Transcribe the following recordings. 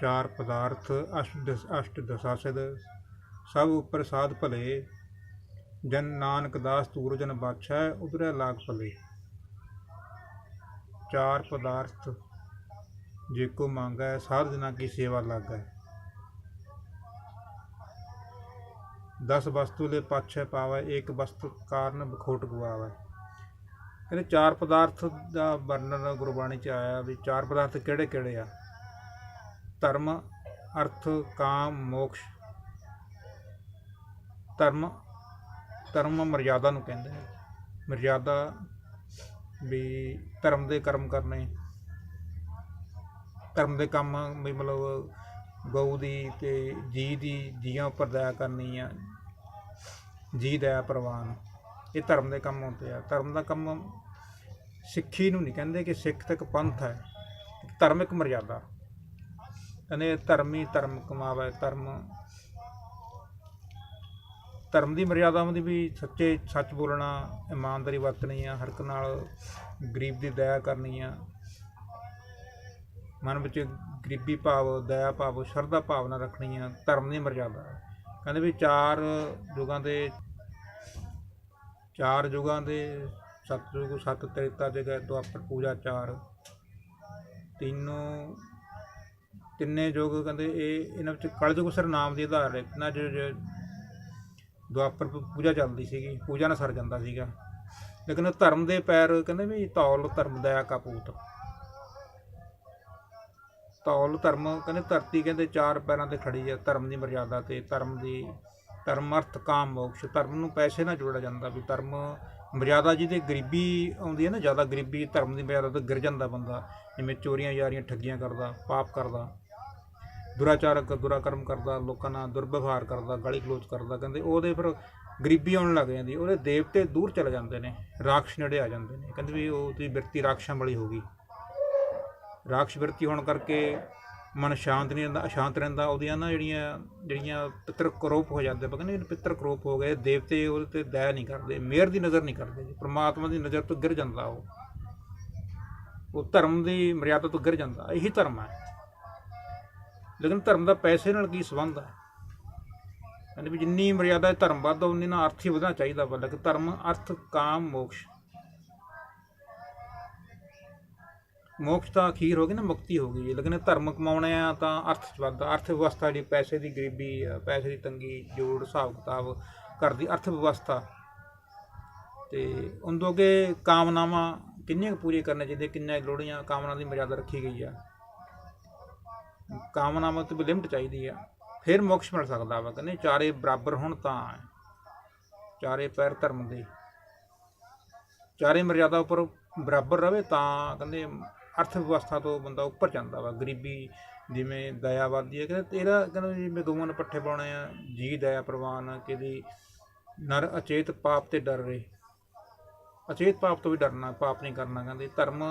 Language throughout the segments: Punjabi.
ਚਾਰ ਪਦਾਰਥ ਅਸ਼ਟ ਦਸ, ਅਸ਼ਟ ਦਸਾਸਦ, ਸਭ ਉਪਰ ਸਾਧ ਭਲੇ। ਜਨ ਨਾਨਕ ਦਾਸ ਤੂਰਜਨ ਬਾਛੈ, ਉਧਰੈ ਲਾਗ ਭਲੇ। ਚਾਰ ਪਦਾਰਥ, ਜੇ ਕੋ ਮੰਗੈ, ਸਾਧ ਜਨਾ ਕੀ ਸੇਵਾ ਲਾਗੈ। ਦਸ ਵਸਤੂ ਲੈ ਪਾਛੈ ਪਾਵੈ, ਏਕ ਵਸਤੂ ਕਾਰਨ ਬਖੋਟ ਗਵਾਵੈ। ਕਹਿੰਦੇ ਚਾਰ ਪਦਾਰਥ ਦਾ ਵਰਣਨ ਗੁਰਬਾਣੀ ਚ ਆਇਆ ਵੀ ਚਾਰ ਪਦਾਰਥ ਕਿਹੜੇ ਕਿਹੜੇ ਆ? ਧਰਮ, ਅਰਥ, ਕਾਮ, ਮੋਕਸ਼। ਧਰਮ ਧਰਮ ਮਰਿਆਦਾ ਨੂੰ ਕਹਿੰਦੇ ਨੇ ਮਰਜ਼ਾਦਾ ਵੀ ਧਰਮ ਦੇ ਕਰਮ ਕਰਨੇ। ਧਰਮ ਦੇ ਕੰਮ ਵੀ ਮਤਲਬ ਗਊ ਦੀ ਤੇ ਜੀ ਦੀ ਜੀਆਂ ਉੱਪਰ ਦਇਆ ਕਰਨੀ ਆ। ਜੀ ਦਇਆ, ਪ੍ਰਵਾਨ। ਇਹ ਧਰਮ ਦੇ ਕੰਮ ਹੁੰਦੇ ਆ। ਧਰਮ ਦਾ ਕੰਮ ਸਿੱਖੀ ਨੂੰ ਨਹੀਂ ਕਹਿੰਦੇ ਕਿ ਸਿੱਖ ਤੱਕ ਪੰਥ ਹੈ। ਧਰਮ ਇੱਕ ਮਰਜ਼ਾਦਾ। ਕਹਿੰਦੇ ਧਰਮੀ ਧਰਮ ਕਮਾਵੇ, ਧਰਮ। ਧਰਮ ਦੀ ਮਰਜ਼ਾਦਾ ਹੁੰਦੀ ਵੀ ਸੱਚੇ ਸੱਚ ਬੋਲਣਾ, ਇਮਾਨਦਾਰੀ ਵਰਤਣੀ ਆ, ਹਰ ਇੱਕ ਨਾਲ ਗਰੀਬ ਦੀ ਦਇਆ ਕਰਨੀ ਆ। ਮਨ ਵਿੱਚ ਗਰੀਬੀ ਭਾਵ, ਦਇਆ ਭਾਵ, ਸ਼ਰਧਾ ਭਾਵਨਾ ਰੱਖਣੀ ਆ, ਧਰਮ ਦੀ ਮਰਿਆਦਾ। ਕਹਿੰਦੇ ਵੀ ਚਾਰ ਯੁਗਾਂ ਦੇ, ਚਾਰ ਯੁਗਾਂ ਦੇ ਸਤਯੁਗ ਸਤ ਤ੍ਰੇਤਾ ਜਗਤ, ਦੁਆਪਰ ਪੂਜਾ, ਚਾਰ। ਤਿੰਨੋਂ ਤਿੰਨੇ ਯੁੱਗ ਕਹਿੰਦੇ ਇਹ ਇਹਨਾਂ ਵਿੱਚ ਕਲਯੁਗ ਸਰ ਨਾਮ ਦੇ ਆਧਾਰ ਹੈ। ਨਾ ਜੋ ਦੁਆਪਰ ਪੂਜਾ ਚੱਲਦੀ ਸੀਗੀ, ਪੂਜਾ ਨਾਲ ਸਰ ਜਾਂਦਾ ਸੀਗਾ। ਲੇਕਿਨ ਧਰਮ ਦੇ ਪੈਰ ਕਹਿੰਦੇ ਵੀ ਤੌਲ ਧਰਮ ਦਇਆ ਕਪੂਤ ਤੌਲ ਧਰਮ ਕਹਿੰਦੇ ਧਰਤੀ ਕਹਿੰਦੇ ਚਾਰ ਪੈਰਾਂ ਤੇ ਖੜੀ ਹੈ, ਧਰਮ ਦੀ ਮਰਿਆਦਾ ਤੇ, ਧਰਮ ਦੀ, ਧਰਮ ਅਰਥ ਕਾਮ ਮੋਕਸ਼। ਧਰਮ ਨੂੰ ਪੈਸੇ ਨਾਲ ਜੋੜਿਆ ਜਾਂਦਾ ਵੀ ਧਰਮ ਮਰਿਆਦਾ ਜਿਹਦੇ ਗਰੀਬੀ ਆਉਂਦੀ ਹੈ ਨਾ, ਜ਼ਿਆਦਾ ਗਰੀਬੀ ਧਰਮ ਦੀ ਮਰਿਆਦਾ ਤੋਂ ਗਿਰ ਜਾਂਦਾ ਬੰਦਾ, ਜਿਵੇਂ ਚੋਰੀਆਂ ਯਾਰੀਆਂ ਠੱਗੀਆਂ ਕਰਦਾ, ਪਾਪ ਕਰਦਾ। ਦੁਰਾਚਾਰਕ ਦੁਰਾਕਰਮ ਕਰਦਾ, ਲੋਕਾਂ ਨਾਲ ਦੁਰਵਿਵਹਾਰ ਕਰਦਾ, ਗਾਲੀ ਗਲੋਚ ਕਰਦਾ, ਕਹਿੰਦੇ ਉਹਦੇ ਫਿਰ ਗਰੀਬੀ ਆਉਣ ਲੱਗ ਜਾਂਦੀ ਉਹਦੇ ਦੇਵਤੇ ਦੂਰ ਚਲੇ ਜਾਂਦੇ ਨੇ, ਰਾਖਸ਼ ਨੇੜੇ ਆ ਜਾਂਦੇ ਨੇ, ਕਹਿੰਦੇ ਵੀ ਉਹ ਦੀ ਬਿਰਤੀ ਰਾਖਸ਼ਾਂ ਵਾਲੀ ਹੋ ਗਈ। ਰਾਖਸ਼ ਬਿਰਤੀ ਹੋਣ ਕਰਕੇ ਮਨ ਸ਼ਾਂਤ ਨਹੀਂ ਰਹਿੰਦਾ, ਅਸ਼ਾਂਤ ਰਹਿੰਦਾ, ਉਹਦੀਆਂ ਨਾ ਜਿਹੜੀਆਂ ਜਿਹੜੀਆਂ ਪਿੱਤਰ ਕਰੋਪ ਹੋ ਜਾਂਦੇ ਪਤਾ ਨਹੀਂ ਪਿੱਤਰ ਕਰੋਪ ਹੋ ਗਏ, ਦੇਵਤੇ ਉਹਦੇ ਤੇ ਦਇਆ ਨਹੀਂ ਕਰਦੇ, ਮਿਹਰ ਦੀ ਨਜ਼ਰ ਨਹੀਂ ਕਰਦੇ, ਪ੍ਰਮਾਤਮਾ ਦੀ ਨਜ਼ਰ ਤੋਂ ਗਿਰ ਜਾਂਦਾ ਉਹ। ਉਹ ਧਰਮ ਦੀ ਮਰਿਆਦਾ ਤੋਂ ਗਿਰ ਜਾਂਦਾ, ਇਹੀ ਧਰਮ ਹੈ। ਲੇਕਿਨ ਧਰਮ ਦਾ ਪੈਸੇ ਨਾਲ ਕੀ ਸੰਬੰਧ ਹੈ? ਕਹਿੰਦੇ ਵੀ ਜਿੰਨੀ ਮਰਿਆਦਾ ਧਰਮ ਵੱਧਦਾ ਉਨੀ ਨਾਲ ਅਰਥ ਹੀ ਵਧਣਾ ਚਾਹੀਦਾ ਵਾ। ਲੇਕਿਨ ਧਰਮ, ਅਰਥ, ਕਾਮ, ਮੋਕਸ਼। ਮੋਕਸ਼ ਤਾਂ ਅਖੀਰ ਹੋ ਗਈ ਨਾ, ਮੁਕਤੀ ਹੋ ਗਈ। ਲੇਕਿਨ ਧਰਮ ਕਮਾਉਣਾ ਆ ਤਾਂ ਅਰਥ ਚ ਵੱਧਦਾ ਅਰਥ ਵਿਵਸਥਾ ਜਿਹੜੀ ਪੈਸੇ ਦੀ ਗਰੀਬੀ ਆ ਪੈਸੇ ਦੀ ਤੰਗੀ, ਜੋੜ, ਹਿਸਾਬ ਕਿਤਾਬ ਘਰ ਦੀ ਅਰਥ ਵਿਵਸਥਾ। ਤੇ ਉਹਨਾਂ ਅੱਗੇ ਕਾਮਨਾਵਾਂ ਕਿੰਨੀਆਂ ਕੁ ਪੂਰੀਆਂ ਕਰਨੇ ਚਾਹੀਦੀਆਂ, ਕਿੰਨੀਆਂ ਲੋੜੀਆਂ ਕਾਮਨਾ ਦੀ ਮਰਿਆਦਾ ਰੱਖੀ ਗਈ ਆ? ਕਾਮਨਾਵਾਂ ਤੇ ਲਿਮਟ ਚਾਹੀਦੀ ਆ। ਫਿਰ ਮੋਕਸ਼ ਮਿਲ ਸਕਦਾ ਵਾ ਕਹਿੰਦੇ ਚਾਰੇ ਬਰਾਬਰ ਹੋਣ ਤਾਂ ਚਾਰੇ ਪੈਰ ਧਰਮ ਦੇ। ਚਾਰੇ ਮਰਿਆਦਾ ਉੱਪਰ ਬਰਾਬਰ ਰਵੇ ਤਾਂ ਕਹਿੰਦੇ ਅਰਥ ਵਿਵਸਥਾ ਤੋਂ ਬੰਦਾ ਉੱਪਰ ਜਾਂਦਾ ਵਾ। ਗਰੀਬੀ ਜਿਵੇਂ ਦਇਆ ਵੱਧਦੀ ਹੈ ਕਹਿੰਦੇ ਤੇਰਾ ਕਹਿੰਦੇ ਜਿਵੇਂ ਦੋਵਾਂ ਨੇ ਪੱਠੇ ਪਾਉਣੇ ਆ, ਜੀ ਦਇਆ ਪ੍ਰਵਾਨ ਕਿਹਦੀ ਨਰ ਅਚੇਤ ਪਾਪ ਤੇ ਡਰ ਰਹੇ। ਅਚੇਤ ਪਾਪ ਤੋਂ ਵੀ ਡਰਨਾ, ਪਾਪ ਨਹੀਂ ਕਰਨਾ ਕਹਿੰਦੇ। ਧਰਮ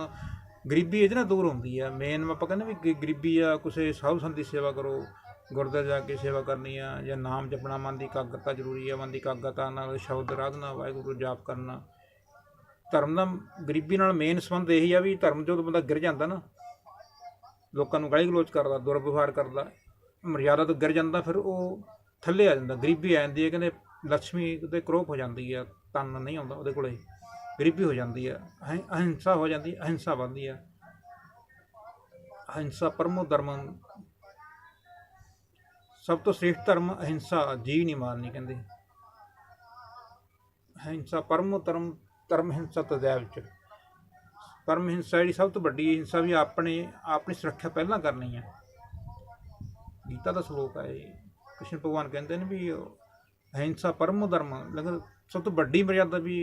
ਗਰੀਬੀ ਇਹਦੇ ਨਾਲ ਦੂਰ ਹੁੰਦੀ ਆ। ਮੇਨ ਆਪਾਂ ਕਹਿੰਦੇ ਵੀ ਗ- ਗਰੀਬੀ ਆ, ਕਿਸੇ ਸਾਧੂ ਸੰਤ ਦੀ ਸੇਵਾ ਕਰੋ, ਗੁਰਦੁਆਰੇ ਜਾ ਕੇ ਸੇਵਾ ਕਰਨੀ ਆ ਜਾਂ ਨਾਮ ਜਪਣਾ, ਮਨ ਦੀ ਇਕਾਗਰਤਾ ਜ਼ਰੂਰੀ ਆ, ਮਨ ਦੀ ਇਕਾਗਰਤਾ ਨਾਲ ਸ਼ਬਦ ਆਰਾਧਨਾ ਵਾਹਿਗੁਰੂ ਜਾਪ ਕਰਨਾ। ਧਰਮ ਦਾ ਗਰੀਬੀ ਨਾਲ ਮੇਨ ਸੰਬੰਧ ਇਹੀ ਆ ਵੀ ਧਰਮ ਜਦੋਂ ਬੰਦਾ ਗਿਰ ਜਾਂਦਾ ਨਾ, ਲੋਕਾਂ ਨੂੰ ਗਾਲੀ ਗਲੋਚ ਕਰਦਾ, ਦੁਰਵਿਵਹਾਰ ਕਰਦਾ, ਮਰਿਆਦਾ ਤੋਂ ਗਿਰ ਜਾਂਦਾ, ਫਿਰ ਉਹ ਥੱਲੇ ਆ ਜਾਂਦਾ। ਗਰੀਬੀ ਆ ਜਾਂਦੀ ਹੈ ਕਹਿੰਦੇ ਲక్ష్ਮੀ ਤੇ ਕਰੋਪ ਹੋ ਜਾਂਦੀ ਆ, ਤਨ ਨਹੀਂ ਆਉਂਦਾ ਉਹਦੇ ਕੋਲੇ। ਗਰੀਬੀ ਹੋ ਜਾਂਦੀ ਹੈ ਅਹਿੰਸਾ ਹੋ ਜਾਂਦੀ, ਅਹਿੰਸਾ ਵੱਧਦੀ ਹੈ ਅਹਿੰਸਾ ਪਰਮੋ ਧਰਮ। ਸਭ ਤੋਂ ਸ੍ਰੇਸ਼ਟ ਧਰਮ ਅਹਿੰਸਾ ਜੀ ਨਹੀਂ ਮਾਰਨੀ ਕਹਿੰਦੇ। ਅਹਿੰਸਾ ਪਰਮੋ ਧਰਮ ਧਰਮ ਹਿੰਸਾ ਤੋਂ ਦਇਆ ਵਿੱਚ। ਪਰਮ ਹਿੰਸਾ ਜਿਹੜੀ ਸਭ ਤੋਂ ਵੱਡੀ ਹਿੰਸਾ ਵੀ ਆਪਣੇ, ਆਪਣੀ ਸੁਰੱਖਿਆ ਪਹਿਲਾਂ ਕਰਨੀ ਹੈ ਗੀਤਾ ਦਾ ਸ਼ਲੋਕ ਹੈ ਇਹ। ਕ੍ਰਿਸ਼ਨ ਭਗਵਾਨ ਕਹਿੰਦੇ ਨੇ ਵੀ ਅਹਿੰਸਾ ਪਰਮੋ ਧਰਮ, ਲੇਕਿਨ ਸਭ ਤੋਂ ਵੱਡੀ ਮਰਿਆਦਾ ਵੀ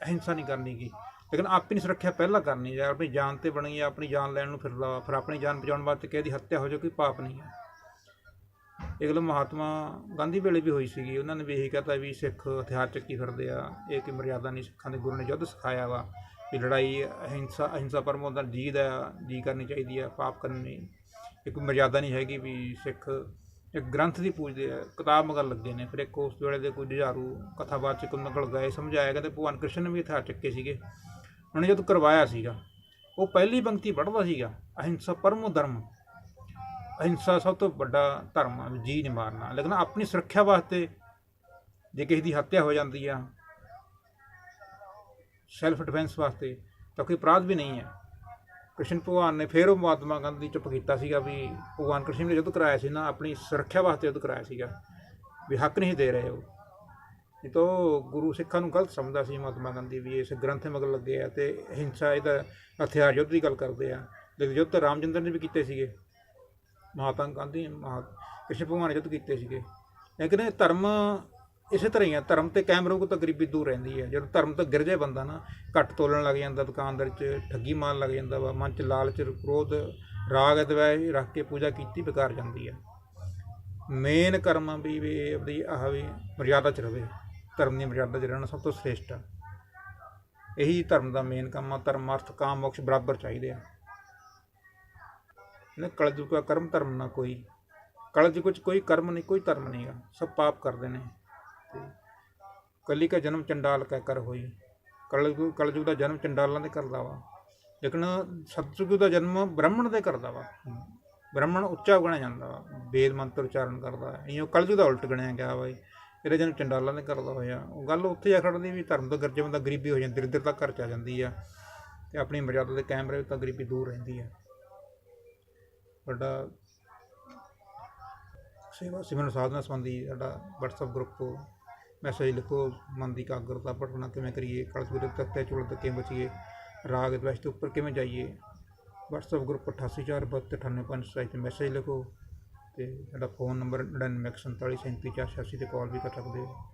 ਅਹਿੰਸਾ ਨਹੀਂ ਕਰਨੀ ਗੀ। ਲੇਕਿਨ ਆਪਣੀ ਸੁਰੱਖਿਆ ਪਹਿਲਾਂ ਕਰਨੀ ਯਾਰ, ਆਪਣੀ ਜਾਨ ਤੇ ਬਣੀ ਹੈ ਆਪਣੀ ਜਾਨ ਲੈਣ ਨੂੰ ਫਿਰਦਾ ਫਿਰ ਆਪਣੀ ਜਾਨ ਬਚਾਉਣ ਵਾਸਤੇ ਕਿਸੇ ਦੀ ਹੱਤਿਆ ਹੋ ਜਾਵੇ ਕੋਈ ਪਾਪ ਨਹੀਂ ਹੈ ਇਹ ਗੱਲ ਮਹਾਤਮਾ ਗਾਂਧੀ ਵੇਲੇ ਵੀ ਹੋਈ ਸੀਗੀ। ਉਹਨਾਂ ਨੇ ਵੀ ਇਹੀ ਕਹਤਾ ਵੀ ਸਿੱਖ ਹਥਿਆਰ ਚੱਕੀ ਫਿਰਦੇ ਆ। ਇਹ ਕਿ ਮਰਿਆਦਾ ਨਹੀਂ ਸਿੱਖਾਂ ਦੇ ਗੁਰੂ ਨੇ ਯੁੱਧ ਸਿਖਾਇਆ ਵਾ ਵੀ ਲੜਾਈ, ਅਹਿੰਸਾ ਅਹਿੰਸਾ ਪਰਮੋ ਦਾ ਜੀ ਦਾ ਜੀ ਕਰਨੀ ਚਾਹੀਦੀ ਆ, ਪਾਪ ਕਰਨੀ। ਇਹ ਕੋਈ ਮਰਿਆਦਾ ਨਹੀਂ ਹੈਗੀ ਵੀ ਸਿੱਖ ਇੱਕ ਗ੍ਰੰਥ ਦੀ ਪੂਜਦੇ ਆ ਕਿਤਾਬ ਮਗਰ ਲੱਗੇ ਨੇ। ਫਿਰ ਇੱਕ ਉਸ ਵੇਲੇ ਦੇ ਕੋਈ ਜੁਝਾਰੂ ਕਥਾਵਾਚਕ ਨਕਲ ਗਏ, ਸਮਝਾਇਆ ਕਹਿੰਦੇ ਭਗਵਾਨ ਕ੍ਰਿਸ਼ਨ ਵੀ ਹਥਿਆਰ ਚੱਕੇ ਸੀਗੇ। ਉਹਨੇ ਜਦੋਂ ਕਰਵਾਇਆ ਸੀਗਾ, ਉਹ ਪਹਿਲੀ ਪੰਕਤੀ ਪੜ੍ਹਦਾ ਸੀਗਾ, ਅਹਿੰਸਾ ਪਰਮੋ ਧਰਮ। ਅਹਿੰਸਾ ਸਭ ਤੋਂ ਵੱਡਾ ਧਰਮ ਆ ਵੀ ਜੀ ਨਹੀਂ ਮਾਰਨਾ। ਲੇਕਿਨ ਆਪਣੀ ਸੁਰੱਖਿਆ ਵਾਸਤੇ ਜੇ ਕਿਸੇ ਦੀ ਹੱਤਿਆ ਹੋ ਜਾਂਦੀ ਆ ਸੈਲਫ ਡਿਫੈਂਸ ਵਾਸਤੇ, ਤਾਂ ਕੋਈ ਅਪਰਾਧ ਵੀ ਨਹੀਂ ਹੈ। ਕ੍ਰਿਸ਼ਨ ਭਗਵਾਨ ਨੇ ਫਿਰ ਉਹ ਮਹਾਤਮਾ ਗਾਂਧੀ ਚੁੱਪ ਕੀਤਾ ਸੀਗਾ ਵੀ ਭਗਵਾਨ ਕ੍ਰਿਸ਼ਨ ਨੇ ਜਦੋਂ ਕਰਾਇਆ ਸੀ ਨਾ, ਆਪਣੀ ਸੁਰੱਖਿਆ ਵਾਸਤੇ ਜਦੋਂ ਕਰਾਇਆ ਸੀਗਾ, ਵੀ ਹੱਕ ਨਹੀਂ ਦੇ ਰਹੇ ਉਹ। ਨਹੀਂ ਤਾਂ ਉਹ ਗੁਰੂ ਸਿੱਖਾਂ ਨੂੰ ਗਲਤ ਸਮਝਦਾ ਸੀ ਮਹਾਤਮਾ ਗਾਂਧੀ ਵੀ ਇਸ ਗ੍ਰੰਥ ਮਗਰ ਲੱਗੇ ਆ ਤੇ ਹਿੰਸਾ ਇਹਦਾ ਹਥਿਆਰ ਯੁੱਧ ਦੀ ਗੱਲ ਕਰਦੇ ਆ। ਲੇਕਿਨ ਯੁੱਧ ਤਾਂ ਰਾਮਚੰਦਰ ਨੇ ਵੀ ਕੀਤੇ ਸੀਗੇ। ਮਹਾਤਮਾ ਗਾਂਧੀ, ਮਹਾ, ਕ੍ਰਿਸ਼ਨ ਭਗਵਾਨ ਨੇ ਯੁੱਧ ਕੀਤੇ ਸੀਗੇ। ਲੇਕਿਨ ਇਹ ਧਰਮ ਇਸੇ ਤਰ੍ਹਾਂ ਹੀ ਆ, ਧਰਮ ਤੇ ਕਾਇਮ ਰਹੂਗਾ ਤਕਰੀਬੀ ਦੂਰ ਰਹਿੰਦੀ ਹੈ। ਜਦੋਂ ਧਰਮ ਤੋਂ ਗਿਰ ਜਾਏ ਬੰਦਾ ਨਾ, ਘੱਟ ਤੋਲਣ ਲੱਗ ਜਾਂਦਾ, ਦੁਕਾਨਦਾਰ 'ਚ ਠੱਗੀ ਮਾਰਨ ਲੱਗ ਜਾਂਦਾ ਵਾ, ਮਨ 'ਚ ਲਾਲਚ, ਕ੍ਰੋਧ, ਰਾਗ ਅਦਵੈ ਰੱਖ ਕੇ ਪੂਜਾ ਕੀਤੀ ਬੇਕਾਰ ਜਾਂਦੀ ਹੈ। ਮੇਨ ਕਰਮ ਵੀ ਵੀ ਆਪਣੀ ਆਹ ਵੀ ਮਰਿਆਦਾ 'ਚ ਰਵੇ। ਧਰਮ ਦੀ ਮਰਿਆਦਾ 'ਚ ਰਹਿਣਾ ਸਭ ਤੋਂ ਸ੍ਰੇਸ਼ਟ ਆ। ਇਹੀ ਧਰਮ ਦਾ ਮੇਨ ਕੰਮ ਆ। ਧਰਮ ਅਰਥ, ਕਾਮ, ਮੋਕਸ਼ ਬਰਾਬਰ ਚਾਹੀਦੇ ਆ। ਨੇ ਕਲਯੁਗ ਦਾ ਕਰਮ ਧਰਮ ਨਾ ਕੋਈ, ਕਲਯੁਗ ਵਿੱਚ ਕੋਈ ਕਰਮ ਨਹੀਂ, ਕੋਈ ਧਰਮ ਨਹੀਂਗਾ ਸਭ ਪਾਪ ਕਰਦੇ ਨੇ। ਕਲੀ ਕਾ ਜਨਮ ਚੰਡਾਲ ਕੈ ਕਰ ਹੋਈ। ਕਲਯੁਗ ਕਲਯੁਗ ਦਾ ਜਨਮ ਚੰਡਾਲਾਂ ਦੇ ਕਰਦਾ ਵਾ। ਲੇਕਿਨ ਸਤਯੁਗ ਦਾ ਜਨਮ ਬ੍ਰਾਹਮਣ ਦੇ ਕਰਦਾ ਵਾ। ਬ੍ਰਾਹਮਣ ਉੱਚਾ ਗਣਿਆ ਜਾਂਦਾ ਵਾ। ਵੇਦ ਮੰਤਰ ਉਚਾਰਨ ਕਰਦਾ ਹੈ। ਇਹੋ ਕਲਯੁਗ ਦਾ ਉਲਟ ਗਣਿਆ ਗਿਆ ਵਾ ਇਹਦਾ ਜਨਮ ਚੰਡਾਲਾਂ ਦੇ ਕਰਦਾ ਹੋਇਆ। ਉਹ ਗੱਲ ਉੱਥੇ ਜਾ ਖੜਦੀ ਵੀ ਧਰਮ ਤੋਂ ਗਰਜੇ ਬੰਦਾ ਗਰੀਬੀ ਹੋ ਜਾਂਦੀ ਦਰਿਦਰਤਾ ਘਰ ਚ ਆ ਜਾਂਦੀ ਆ। ਤੇ ਆਪਣੀ ਮਰਿਆਦਾ ਦੇ ਕੈਮਰੇ ਤੋਂ ਗਰੀਬੀ ਦੂਰ ਰਹਿੰਦੀ ਆ। ਵੱਡਾ ਸੇਵਾ ਸਿਮਰਨ ਸਾਧਨਾ ਸੰਬੰਧੀ ਸਾਡਾ WhatsApp ਗਰੁੱਪ ਮੈਸੇਜ ਲਿਖੋ ਮਨ ਦੀ ਕਾਗਰਤਾ ਪੜਨਾ ਕਿਵੇਂ ਕਰੀਏ? ਕਲਯੁਗ ਤੱਤੇ ਚੁਲ ਤੋਂ ਕਿਵੇਂ ਬਚੀਏ? ਰਾਗ ਦਵੈਸ਼ ਤੋਂ ਉੱਪਰ ਕਿਵੇਂ ਜਾਈਏ? WhatsApp ਗਰੁੱਪ 8842985527 ਤੇ ਮੈਸੇਜ ਲਿਖੋ ਤੇ ਸਾਡਾ ਫੋਨ ਨੰਬਰ 9947373486 ਤੇ ਕਾਲ ਵੀ ਕਰ ਸਕਦੇ ਹੋ।